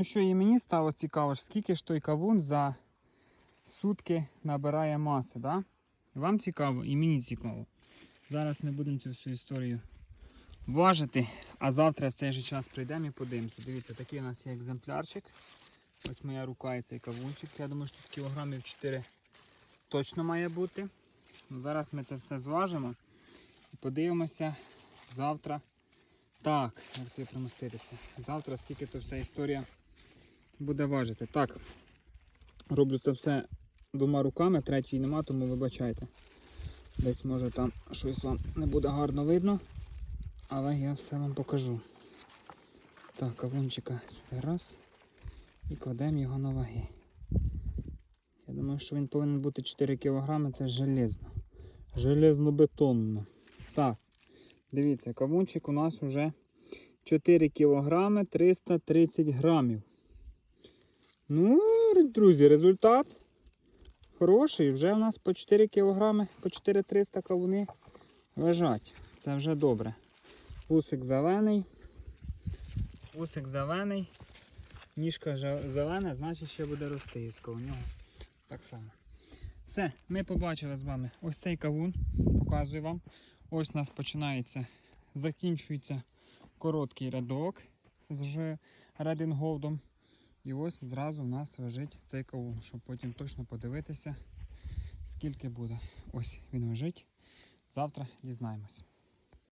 Ну що, і мені стало цікаво, скільки ж той кавун за сутки набирає маси, да? Вам цікаво і мені цікаво. Зараз ми будемо цю всю історію важити, а завтра в цей же час прийдемо і подивимося. Дивіться, такий у нас є екземплярчик. Ось моя рука і цей кавунчик. Я думаю, що тут кілограмів 4 точно має бути. Ну, зараз ми це все зважимо і подивимося завтра. Так, як це примоститися. Завтра скільки то вся історія буде важити. Так, роблю це все двома руками, третьої нема, тому вибачайте. Десь може там щось вам не буде гарно видно, але я все вам покажу. Так, кавунчика сюди раз і кладемо його на ваги. Я думаю, що він повинен бути 4 кг, це железно. Железно-бетонно. Так, дивіться, кавунчик у нас вже 4 кг 330 грамів. Ну, друзі, результат хороший. Вже у нас по 4 кг, по 4300 кавуни лежать. Це вже добре. Усик зелений. Усик зелений. Ніжка зелена, значить ще буде рости іско у нього. Так само. Все, ми побачили з вами ось цей кавун. Показую вам. Ось у нас починається, закінчується короткий рядок з рединголдом. І ось зразу в нас лежить цей кавун, щоб потім точно подивитися, скільки буде. Ось він лежить. Завтра дізнаємось.